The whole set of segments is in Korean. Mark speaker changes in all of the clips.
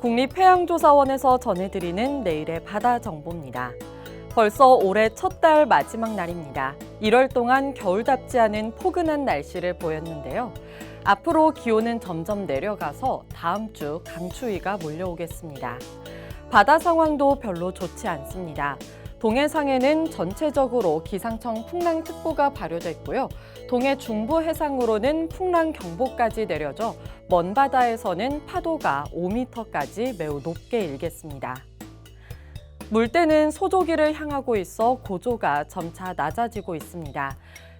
Speaker 1: 국립해양조사원에서 전해드리는 내일의 바다 정보입니다. 벌써 올해 첫 달 마지막 날입니다. 1월 동안 겨울답지 않은 포근한 날씨를 보였는데요. 앞으로 기온은 점점 내려가서 다음 주 강추위가 몰려오겠습니다. 바다 상황도 별로 좋지 않습니다. 동해상에는 전체적으로 기상청 풍랑특보가 발효됐고요. 동해 중부 해상으로는 풍랑경보까지 내려져 먼 바다에서는 파도가 5m까지 매우 높게 일겠습니다. 물때는 소조기를 향하고 있어 고조가 점차 낮아지고 있습니다.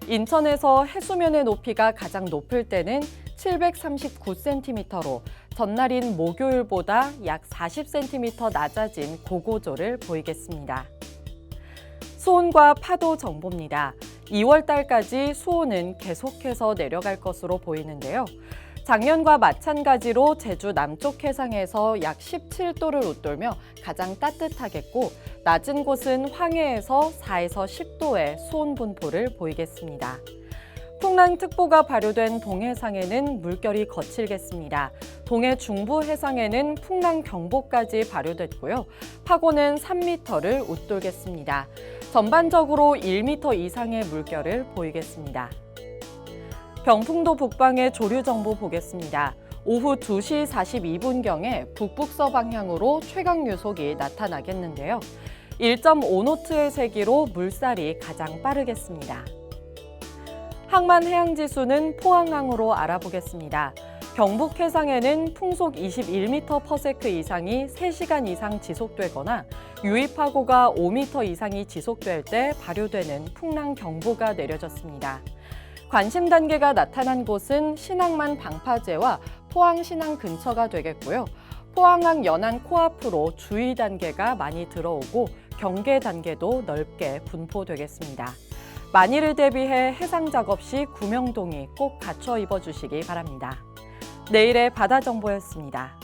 Speaker 1: 인천에서 해수면의 높이가 가장 높을 때는 739cm로 전날인 목요일보다 약 40cm 낮아진 고고조를 보이겠습니다. 수온과 파도 정보입니다. 2월 달까지 수온은 계속해서 내려갈 것으로 보이는데요. 작년과 마찬가지로 제주 남쪽 해상에서 약 17도를 웃돌며 가장 따뜻하겠고 낮은 곳은 황해에서 4에서 10도의 수온 분포를 보이겠습니다. 풍랑특보가 발효된 동해상에는 물결이 거칠겠습니다. 동해 중부 해상에는 풍랑경보까지 발효됐고요. 파고는 3m를 웃돌겠습니다. 전반적으로 1m 이상의 물결을 보이겠습니다. 병풍도 북방의 조류 정보 보겠습니다. 오후 2시 42분경에 북북서 방향으로 최강 유속이 나타나겠는데요. 1.5노트의 세기로 물살이 가장 빠르겠습니다. 항만 해양 지수는 포항항으로 알아보겠습니다. 경북 해상에는 풍속 21m/s 이상이 3시간 이상 지속되거나 유입파고가 5m 이상이 지속될 때 발효되는 풍랑 경보가 내려졌습니다. 관심 단계가 나타난 곳은 신항만 방파제와 포항 신항 근처가 되겠고요. 포항항 연안 코앞으로 주의 단계가 많이 들어오고 경계 단계도 넓게 분포되겠습니다. 만일을 대비해 해상 작업 시 구명동이 꼭 갖춰 입어 주시기 바랍니다. 내일의 바다 정보였습니다.